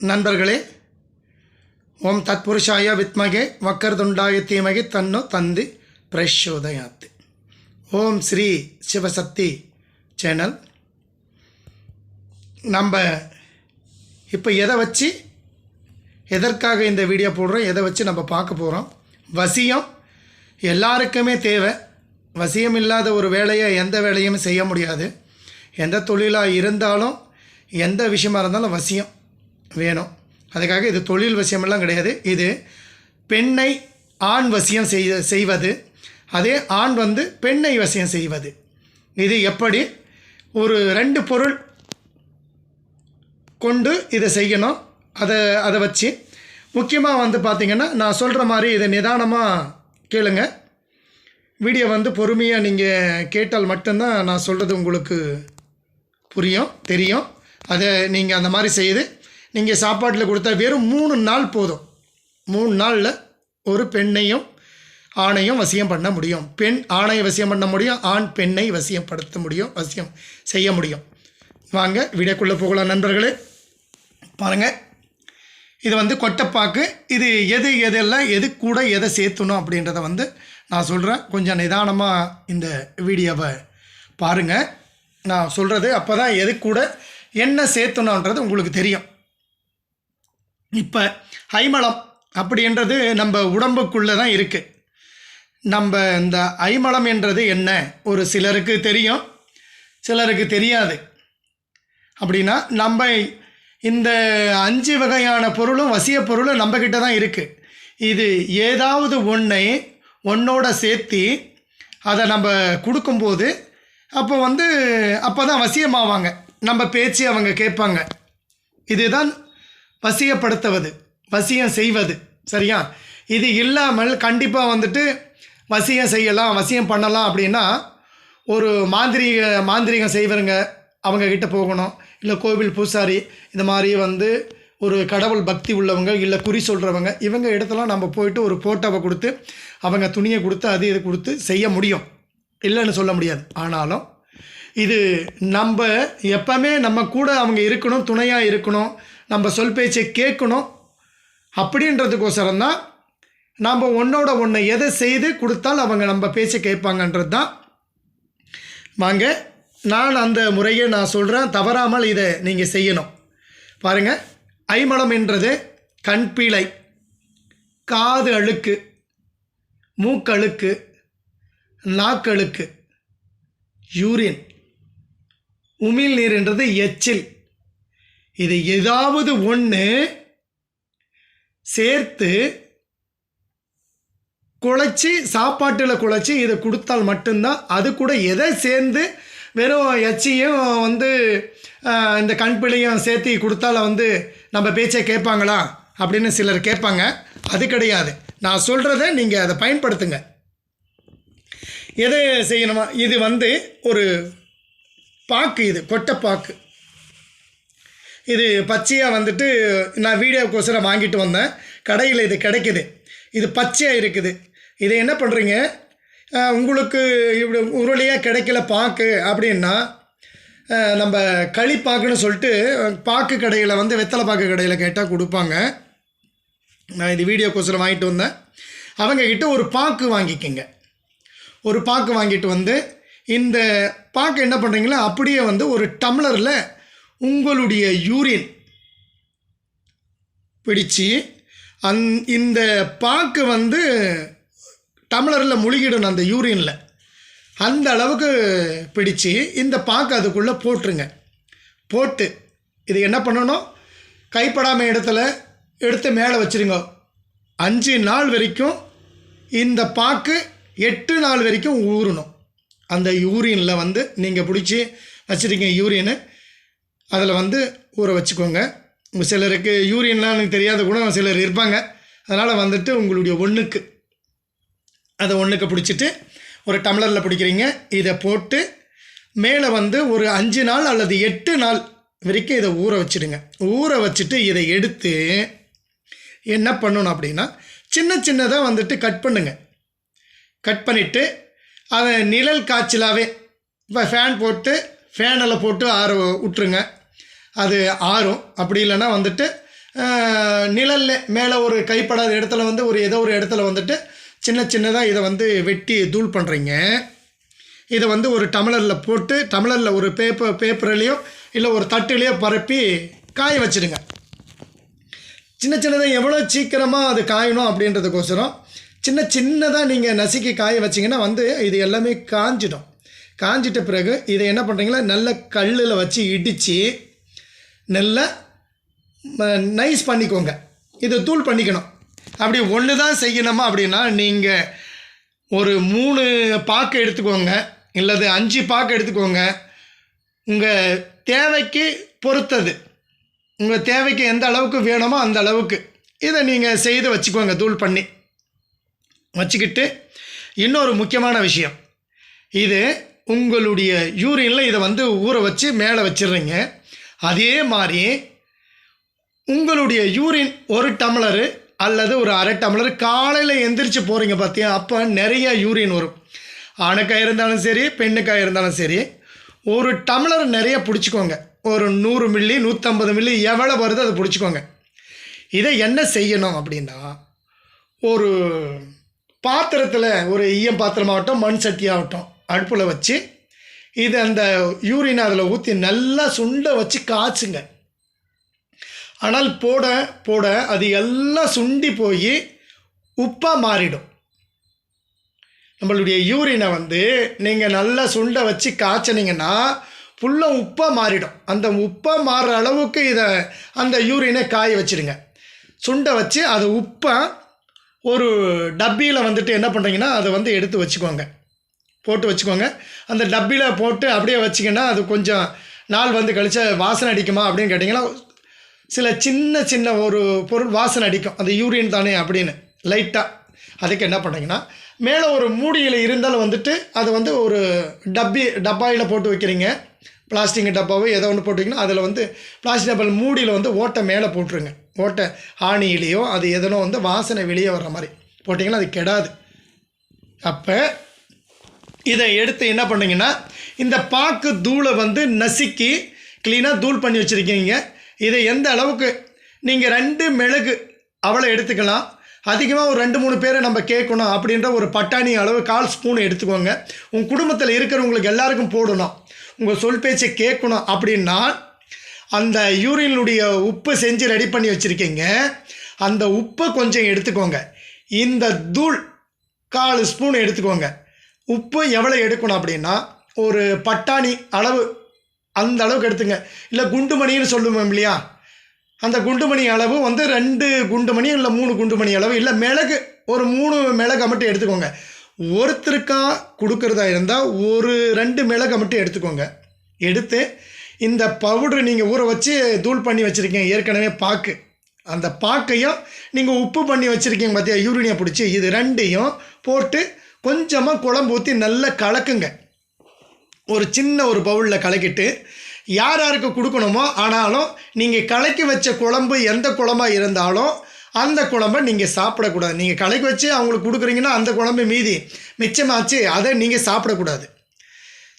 நண்பர்களே ஓம் தத்புருஷாய வித்மகே வக்கரதுண்டாய தீமகி தன்னு தந்தி பிரச்சோதயாத் ஓம் ஸ்ரீ சிவசக்தி சேனல். நம்ம இப்போ எதை வச்சு எதற்காக இந்த வீடியோ போடுறோம் எதை வச்சு நம்ம பார்க்க போகிறோம் வசியம் எல்லாருக்குமே தேவை. வசியம் இல்லாத ஒரு வேலையை எந்த வேலையும் செய்ய முடியாது. எந்த தொழிலாக இருந்தாலும் எந்த விஷயமாக இருந்தாலும் வசியம். வேணும். அதுக்காக இது தொழில் வசியமெல்லாம் கிடையாது. இது பெண்ணை ஆண் வசியம் செய்ய செய்வது. அதே ஆண் வந்து பெண்ணை வசியம் செய்வது. இது எப்படி? ஒரு ரெண்டு பொருள் கொண்டு இதை செய்யணும். அதை அதை வச்சு. முக்கியமாக வந்து பார்த்திங்கன்னா நான் சொல்கிற மாதிரி இதை நிதானமாக கேளுங்க. வீடியோ வந்து பொறுமையாக நீங்கள் கேட்டால் மட்டும்தான் நான் சொல்கிறது உங்களுக்கு புரியும் தெரியும். அதை நீங்கள் அந்த மாதிரி செய்து நீங்கள் சாப்பாட்டில் கொடுத்தா வெறும் மூணு நாள் போதும். மூணு நாளில் ஒரு பெண்ணையும் ஆணையும் வசியம் பண்ண முடியும். பெண் ஆணையை வசியம் பண்ண முடியும் ஆண் பெண்ணை வசியப்படுத்த முடியும் வசியம் செய்ய முடியும். வாங்க வீடியோக்குள்ளே போகலாம் நண்பர்களே. பாருங்கள் இது வந்து கொட்டைப்பாக்கு. இது எது எதெல்லாம் எது கூட எதை சேர்த்தணும் அப்படின்றத வந்து நான் சொல்கிறேன் கொஞ்சம் நிதானமாக இந்த வீடியோவை பாருங்கள் நான் சொல்கிறது அப்போ தான் எது கூட என்ன சேர்த்தணுன்றது உங்களுக்கு தெரியும். இப்போ ஐமளம் அப்படின்றது நம்ம உடம்புக்குள்ளே தான் இருக்குது நம்ம இந்த ஐமளம் என்றது என்ன? ஒரு சிலருக்கு தெரியும் சிலருக்கு தெரியாது. அப்படின்னா நம்ம இந்த அஞ்சு வகையான பொருளும் வசிய பொருளும் நம்மக்கிட்ட தான் இருக்குது இது ஏதாவது ஒன்றை ஒன்றோட சேர்த்து அதை நம்ம கொடுக்கும்போது அப்போ வந்து அப்போ தான் வசியமாவாங்க. நம்ம பேச்சு அவங்க கேட்பாங்க. இதுதான் வசியப்படுத்துவது வசியம் செய்வது. சரியா? இது இல்லாமல் கண்டிப்பாக வந்துட்டு வசியம் செய்யலாம் வசியம் பண்ணலாம் அப்படின்னா ஒரு மாந்திரீக மாந்திரிகம் செய்வருங்க அவங்க கிட்டே போகணும். இல்லை கோவில் பூசாரி இந்த மாதிரி வந்து ஒரு கடவுள் பக்தி உள்ளவங்க இல்லை குறி சொல்கிறவங்க இவங்க இடத்துலாம் நம்ம போயிட்டு ஒரு ஃபோட்டோவை கொடுத்து அவங்க துணியை கொடுத்து அது இது கொடுத்து செய்ய முடியும். இல்லைன்னு சொல்ல முடியாது. ஆனாலும் இது நம்ம எப்பவுமே நம்ம கூட அவங்க இருக்கணும் துணையாக இருக்கணும் நம்ம சொல் பேச்சை கேட்கணும் அப்படின்றதுக்கோசரம் தான் நாம் ஒன்றோட ஒன்று எதை செய்து கொடுத்தால் அவங்க நம்ம பேச்சை கேட்பாங்கன்றது தான். வாங்க நான் அந்த முறையை நான் சொல்கிறேன் தவறாமல் இதை நீங்கள் செய்யணும். பாருங்கள் ஐமளம் என்றது கண்பீழை காது அழுக்கு மூக்கழுக்கு நாக்கழுக்கு யூரின். உமிழ் நீர்ன்றது எச்சில். இது ஏதாவது ஒன்று சேர்த்து குழைச்சி சாப்பாட்டில் குழைச்சி இதை கொடுத்தால் மட்டும்தான் அது கூட எதை சேர்ந்து வெறும் எச்சியும் வந்து இந்த கண்பிழையும் சேர்த்து கொடுத்தால வந்து நம்ம பேச்சை கேட்பாங்களா அப்படின்னு சிலர் கேட்பாங்க. அது கிடையாது. நான் சொல்கிறத நீங்கள் அதை பயன்படுத்துங்க. எதை செய்யணுமா? இது வந்து ஒரு பாக்கு இது கொட்டைப்பாக்கு இது பச்சையாக வந்துட்டு நான் வீடியோக்கோசரம் வாங்கிட்டு வந்தேன். கடையில் இது கிடைக்குது. இது பச்சையாக இருக்குது. இதை என்ன பண்ணுறீங்க உங்களுக்கு இப்படி உருளையாக கிடைக்கல பாக்கு அப்படின்னா நம்ம களி பாக்குன்னு சொல்லிட்டு பாக்கு கடையில் வந்து வெத்தலை பாக்கு கடையில் கேட்டால் கொடுப்பாங்க. நான் இது வீடியோக்கோசரம் வாங்கிட்டு வந்தேன். அவங்கக்கிட்ட ஒரு பாக்கு வாங்கிக்கங்க. ஒரு பாக்கு வாங்கிட்டு வந்து இந்த பாக்கு என்ன பண்ணுறீங்களோ அப்படியே வந்து ஒரு டம்ளரில் உங்களுடைய யூரின் பிடிச்சு அந் இந்த பாக்கு வந்து டம்ளரில் முழுகிடணும் அந்த யூரினில். அந்த அளவுக்கு பிடிச்சு இந்த பாக்கு அதுக்குள்ளே போட்டுருங்க. போட்டு இது என்ன பண்ணணும்? கைப்படாமல் இடத்துல எடுத்து மேலே வச்சுருங்க. அஞ்சு நாள் வரைக்கும் இந்த பாக்கு எட்டு நாள் வரைக்கும் ஊறணும். அந்த யூரினில் வந்து நீங்கள் பிடிச்சி வச்சுருக்கீங்க யூரியனு அதில் வந்து ஊற வச்சுக்கோங்க. சிலருக்கு யூரியன்லாம் எனக்கு தெரியாத கூட சிலர் இருப்பாங்க. அதனால் வந்துட்டு உங்களுடைய ஒன்றுக்கு அதை ஒன்றுக்கு பிடிச்சிட்டு ஒரு டம்ளரில் பிடிக்கிறீங்க. இதை போட்டு மேலே வந்து ஒரு அஞ்சு நாள் அல்லது எட்டு நாள் வரைக்கும் இதை ஊற வச்சிடுங்க. ஊற வச்சுட்டு இதை எடுத்து என்ன பண்ணணும் அப்படின்னா சின்ன சின்னதாக வந்துட்டு கட் பண்ணுங்க. கட் பண்ணிவிட்டு அதை நிழல் காய்ச்சலாகவே இப்போ ஃபேன் போட்டு ஃபேனில் போட்டு ஆற விட்டுருங்க. அது ஆறும். அப்படி இல்லைன்னா வந்துட்டு நிழல்ல மேலே ஒரு கைப்படாத இடத்துல வந்து ஒரு ஏதோ ஒரு இடத்துல வந்துட்டு சின்ன சின்னதாக இதை வந்து வெட்டி தூள் பண்ணுறீங்க இதை வந்து ஒரு டம்ளரில் போட்டு டம்ளரில் ஒரு பேப்பர் பேப்பர்லேயோ இல்லை ஒரு தட்டுலேயோ பரப்பி காய வச்சுடுங்க. சின்ன சின்னதாக எவ்வளோ சீக்கிரமாக அது காயணும் அப்படின்றதுக்கோசரம் சின்ன சின்னதாக நீங்கள் நசுக்கி காய வச்சிங்கன்னா வந்து இது எல்லாமே காஞ்சிடும். காஞ்சிட்ட பிறகு இதை என்ன பண்ணுறீங்களா நல்ல கல்லில் வச்சு இடித்து நல்லா நைஸ் பண்ணிக்கோங்க. இதை தூள் பண்ணிக்கணும். அப்படி ஒன்று தான் செய்யணுமா அப்படின்னா நீங்கள் ஒரு மூணு பாக்கு எடுத்துக்கோங்க. இல்லது அஞ்சு பாக்கு எடுத்துக்கோங்க. உங்கள் தேவைக்கு பொறுத்தது. உங்கள் தேவைக்கு எந்த அளவுக்கு வேணுமோ அந்த அளவுக்கு. இதை நீங்கள் செய்து வச்சுக்கோங்க தூள் பண்ணி. வச்சுக்கிட்டு இன்னொரு முக்கியமான விஷயம். இது உங்களுடைய யூரினில் இதை வந்து ஊற வச்சு மேலே வச்சிடுறீங்க. அதே மாதிரி உங்களுடைய யூரின் ஒரு டம்ளரு அல்லது ஒரு அரை டம்ளர் காலையில் எந்திரிச்சு போகிறீங்க பார்த்தியா அப்போ நிறைய யூரின் வரும். ஆணுக்காக இருந்தாலும் சரி பெண்ணுக்காக இருந்தாலும் சரி ஒரு டம்ளர் நிறைய பிடிச்சிக்கோங்க. ஒரு நூறு மில்லி நூற்றம்பது மில்லி எவ்வளோ வருதோ அதை பிடிச்சிக்கோங்க. இதை என்ன செய்யணும் அப்படின்னா ஒரு பாத்திரத்தில் ஒரு ஈயம் பாத்திரமாகட்டும் மண் சட்டியாகட்டும் அடுப்பில் வச்சு இது அந்த யூரின் அதில் ஊற்றி நல்லா சுண்ட வச்சு காய்ச்சுங்க. ஆனால் போட போட அது எல்லாம் சுண்டி போய் உப்பாக மாறிடும். நம்மளுடைய யூரினை வந்து நீங்கள் நல்லா சுண்டை வச்சு காய்ச்சினீங்கன்னா ஃபுல்லாக உப்பாக மாறிடும். அந்த உப்பாக மாறுற அளவுக்கு இதை அந்த யூரினை காய வச்சுருங்க சுண்டை வச்சு அதை உப்பை ஒரு டப்பியில் வந்துட்டு என்ன பண்ணுறீங்கன்னா அதை வந்து எடுத்து வச்சுக்கோங்க. போட்டு வச்சுக்கோங்க. அந்த டப்பியில் போட்டு அப்படியே வச்சிங்கன்னா அது கொஞ்சம் நாள் வந்து கழிச்சா வாசனை அடிக்குமா அப்படின்னு கேட்டிங்கன்னா சில சின்ன சின்ன ஒரு பொருள் வாசனை அடிக்கும். அந்த யூரின் தானே அப்படின்னு. லைட்டாக அதுக்கு என்ன பண்ணுறீங்கன்னா மேலே ஒரு மூடியில் இருந்தாலும் வந்துட்டு அது வந்து ஒரு டப்பி டப்பாயில் போட்டு வைக்கிறீங்க. பிளாஸ்டிக் டப்பாவோ ஏதோ ஒன்று போட்டிங்கன்னா அதில் வந்து பிளாஸ்டிக் டப்பாவில் மூடியில் வந்து ஓட்டை மேலே போட்டுருங்க. ஓட்டை ஆணியிலேயோ அது எதனோ வந்து வாசனை வெளியே வர்ற மாதிரி. போட்டிங்கன்னா அது கெடாது. அப்போ இதை எடுத்து என்ன பண்ணுங்கன்னா இந்த பாக்கு தூளை வந்து நசுக்கி க்ளீனாக தூள் பண்ணி வச்சுருக்கீங்க. இதை எந்த அளவுக்கு நீங்கள் ரெண்டு மிளகு அவளை எடுத்துக்கலாம். அதிகமாக ஒரு ரெண்டு மூணு பேரை நம்ம கேட்கணும் அப்படின்ற ஒரு பட்டாணி அளவு கால் ஸ்பூன் எடுத்துக்கோங்க. உங்கள் குடும்பத்தில் இருக்கிறவங்களுக்கு எல்லாருக்கும் போடணும். உங்கள் சொல் பேச்சை கேட்கணும் அப்படின்னா அந்த யூரினுடைய உப்பு செஞ்சு ரெடி பண்ணி வச்சுருக்கீங்க. அந்த உப்பை கொஞ்சம் எடுத்துக்கோங்க. இந்த தூள் கால் ஸ்பூன் எடுத்துக்கோங்க. உப்பு எவ்வளோ எடுக்கணும் அப்படின்னா ஒரு பட்டாணி அளவு அந்த அளவுக்கு எடுத்துங்க. இல்லை குண்டுமணின்னு சொல்லுவோம் இல்லையா? அந்த குண்டுமணி அளவு வந்து ரெண்டு குண்டுமணி இல்லை மூணு குண்டுமணி அளவு. இல்லை மிளகு ஒரு மூணு மிளகை மட்டும் எடுத்துக்கோங்க. ஒருத்தருக்கா கொடுக்குறதா இருந்தால் ஒரு ரெண்டு மிளகை மட்டும் எடுத்துக்கோங்க. எடுத்து இந்த பவுட்ரு நீங்கள் ஊற வச்சு தூள் பண்ணி வச்சுருக்கீங்க. ஏற்கனவே பாக்கு. அந்த பாக்கையும் நீங்கள் உப்பு பண்ணி வச்சுருக்கீங்க பார்த்தியா யூரினியை பிடிச்சி. இது ரெண்டையும் போட்டு கொஞ்சமாக குழம்பு ஊற்றி நல்லா கலக்குங்க. ஒரு சின்ன ஒரு பவுலில் கலக்கிட்டு யார் யாருக்கு கொடுக்கணுமோ ஆனாலும் நீங்கள் கலக்கி வச்ச குழம்பு எந்த குழம்பாக இருந்தாலும் அந்த குழம்பை நீங்கள் சாப்பிடக்கூடாது. நீங்கள் கலக்கி வச்சு அவங்களுக்கு கொடுக்குறீங்கன்னா அந்த குழம்பு மீதி மிச்சமாச்சு அதை நீங்கள் சாப்பிடக்கூடாது.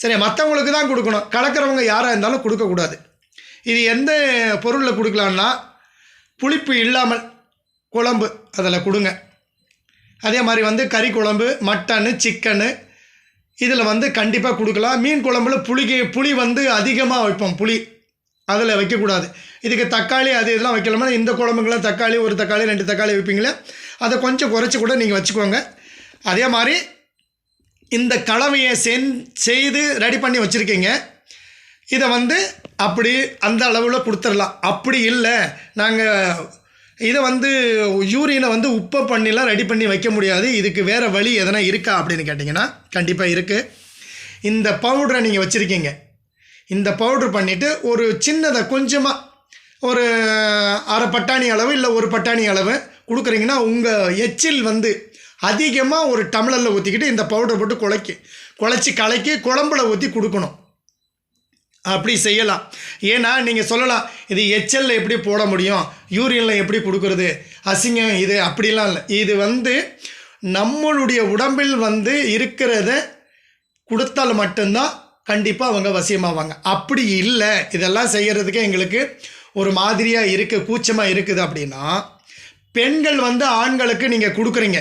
சரி மற்றவங்களுக்கு தான் கொடுக்கணும். கலக்கிறவங்க யாராக இருந்தாலும் கொடுக்கக்கூடாது. இது எந்த பொருளில் கொடுக்கலான்னா புளிப்பு இல்லாமல் குழம்பு அதில் கொடுங்க. அதே மாதிரி வந்து கறி குழம்பு மட்டனு சிக்கனு. இதில் வந்து கண்டிப்பாக கொடுக்கலாம். மீன் குழம்புல புளிக்கு புளி வந்து அதிகமாக வைப்போம் புளி. அதில் வைக்கக்கூடாது. இதுக்கு தக்காளி அது இதெல்லாம் வைக்கலாமா? இந்த குழம்புங்களாம் தக்காளி ஒரு தக்காளி ரெண்டு தக்காளி வைப்பீங்களே? அதை கொஞ்சம் குறைச்சி கூட நீங்கள் வச்சுக்கோங்க. அதே மாதிரி இந்த கலவையை சென் செய்து ரெடி பண்ணி வச்சுருக்கீங்க. இதை வந்து அப்படி அந்த அளவில் கொடுத்துடலாம். அப்படி இல்லை. நாங்கள் இதை வந்து யூரியனை வந்து உப்பை பண்ணிலாம் ரெடி பண்ணி வைக்க முடியாது. இதுக்கு வேறு வழி எதனா இருக்கா அப்படின்னு கேட்டிங்கன்னா கண்டிப்பாக இருக்குது இந்த பவுடரை நீங்கள் வச்சுருக்கீங்க. இந்த பவுட்ரு பண்ணிவிட்டு ஒரு சின்னதை கொஞ்சமாக ஒரு அரை பட்டாணி அளவு இல்லை ஒரு பட்டாணி அளவு கொடுக்குறீங்கன்னா உங்கள் எச்சில் வந்து அதிகமாக ஒரு டம்ளரில் ஊற்றிக்கிட்டு இந்த பவுடரை போட்டு குழைக்கி. குழச்சி கலக்கி குழம்புல ஊற்றி கொடுக்கணும். அப்படி செய்யலாம். ஏன்னா நீங்கள் சொல்லலாம் இது எச்எல்ல எப்படி போட முடியும்? யூரியனில் எப்படி கொடுக்குறது? அசிங்கம் இது அப்படிலாம் இல்லை. இது வந்து நம்மளுடைய உடம்பில் வந்து இருக்கிறத கொடுத்தால் மட்டும்தான் கண்டிப்பாக அவங்க வசியமாவாங்க. அப்படி இல்லை. இதெல்லாம் செய்கிறதுக்கு எங்களுக்கு ஒரு மாதிரியாக இருக்குது கூச்சமாக இருக்குது அப்படின்னா பெண்கள் வந்து ஆண்களுக்கு நீங்கள் கொடுக்குறீங்க.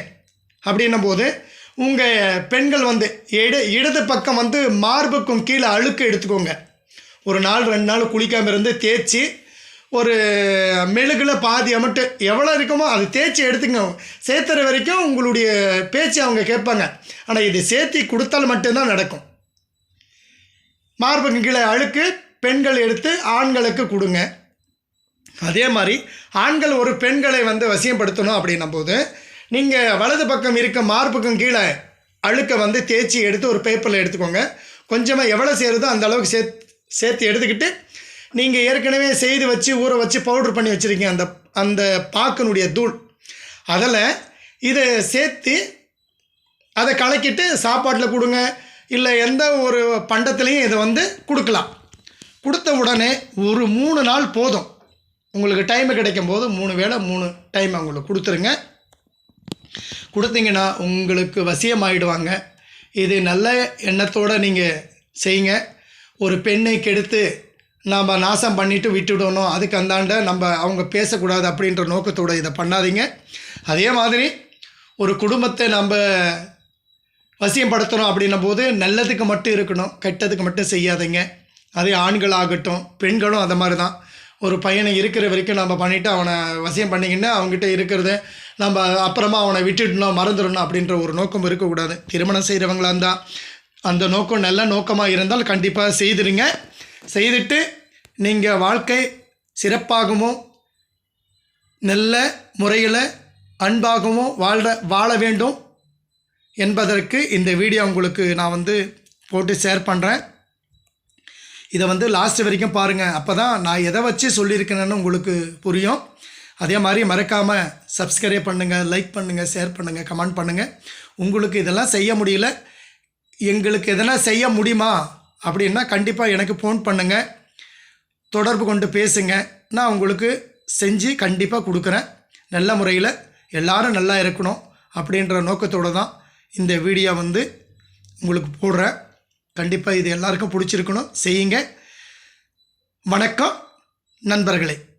அப்படின்னும் போது உங்கள் பெண்கள் வந்து இட இடது பக்கம் வந்து மார்புக்கும் கீழே அழுக்கு எடுத்துக்கோங்க. ஒரு நாள் ரெண்டு நாள் குளிக்காமல் இருந்து தேய்ச்சி ஒரு மெழுகில் பாதி அமட்டு எவ்வளோ இருக்குமோ அது தேய்ச்சி எடுத்துங்க சேர்த்துற வரைக்கும் உங்களுடைய பேச்சு அவங்க கேட்பாங்க. ஆனால் இது சேர்த்தி கொடுத்தால் மட்டும்தான் நடக்கும். மார்புக்கு கீழே அழுக்கு பெண்கள் எடுத்து ஆண்களுக்கு கொடுங்க. அதே மாதிரி ஆண்கள் ஒரு பெண்களை வந்து வசியப்படுத்தணும் அப்படின்னும் போது நீங்கள் வலது பக்கம் இருக்க மார்புக்கும் கீழே அழுக்கை வந்து தேய்ச்சி எடுத்து ஒரு பேப்பரில் எடுத்துக்கோங்க. கொஞ்சமாக எவ்வளோ சேருதோ அந்த அளவுக்கு சேர்த்து சேர்த்து எடுத்துக்கிட்டு நீங்கள் ஏற்கனவே செய்து வச்சு ஊற வச்சு பவுட்ரு பண்ணி வச்சுருக்கீங்க அந்த அந்த பாக்கனுடைய தூள். அதில் இதை சேர்த்து அதை கலக்கிட்டு சாப்பாட்டில் கொடுங்க. இல்லை எந்த ஒரு பண்டத்துலேயும் இதை வந்து கொடுக்கலாம். கொடுத்த உடனே ஒரு மூணு நாள் போதும். உங்களுக்கு டைம் கிடைக்கும் போது மூணு வேளை மூணு டைம் அவங்களுக்கு கொடுத்துருங்க. கொடுத்தீங்கன்னா உங்களுக்கு வசியமாகிடுவாங்க இது நல்ல எண்ணத்தோடு நீங்கள் செய்யுங்க. ஒரு பெண்ணை கெடுத்து நாம் நாசம் பண்ணிவிட்டு விட்டுடணும். அதுக்கு அந்தாண்ட நம்ம அவங்க பேசக்கூடாது அப்படின்ற நோக்கத்தோடு இதை பண்ணாதீங்க. அதே மாதிரி ஒரு குடும்பத்தை நம்ம வசியப்படுத்தணும் அப்படின்னும் போது நல்லதுக்கு மட்டும் இருக்கணும் கெட்டதுக்கு மட்டும் செய்யாதீங்க. அதே ஆண்களாகட்டும் பெண்களும் அந்த மாதிரி தான். ஒரு பையனை இருக்கிற வரைக்கும் நம்ம பண்ணிவிட்டு அவனை வசியம் பண்ணிக்கின்னு அவங்ககிட்ட இருக்கிறத நம்ம அப்புறமா அவனை விட்டுடணும் மறந்துடணும் அப்படின்ற ஒரு நோக்கம் இருக்கக்கூடாது. திருமணம் செய்கிறவங்களா இருந்தால் அந்த நோக்கம் நல்ல நோக்கமாக இருந்தால் கண்டிப்பாக செய்திருங்க. செய்துட்டு நீங்கள் வாழ்க்கை சிறப்பாகவும் நல்ல முறையில் அன்பாகவும் வாழ வாழ வேண்டும் என்பதற்கு இந்த வீடியோ உங்களுக்கு நான் வந்து போட்டு ஷேர் பண்ணுறேன் இதை வந்து லாஸ்ட் வரைக்கும் பாருங்கள் அப்போ தான் நான் எதை வச்சு சொல்லியிருக்கேன்னு உங்களுக்கு புரியும். அதே மாதிரி மறக்காமல் சப்ஸ்கிரைப் பண்ணுங்கள் லைக் பண்ணுங்கள் ஷேர் பண்ணுங்கள் கமெண்ட் பண்ணுங்கள் உங்களுக்கு இதெல்லாம் செய்ய முடியல. எங்களுக்கு எதனா செய்ய முடியுமா? அப்படின்னா கண்டிப்பாக எனக்கு ஃபோன் பண்ணுங்கள் தொடர்பு கொண்டு பேசுங்க. நான் உங்களுக்கு செஞ்சு கண்டிப்பாக கொடுக்குறேன். நல்ல முறையில் எல்லோரும் நல்லா இருக்கணும் அப்படின்ற நோக்கத்தோடு தான் இந்த வீடியோ வந்து உங்களுக்கு போடுறேன். கண்டிப்பாக இது எல்லாருக்கும் பிடிச்சிருக்கணும். செய்யுங்க. வணக்கம் நண்பர்களே.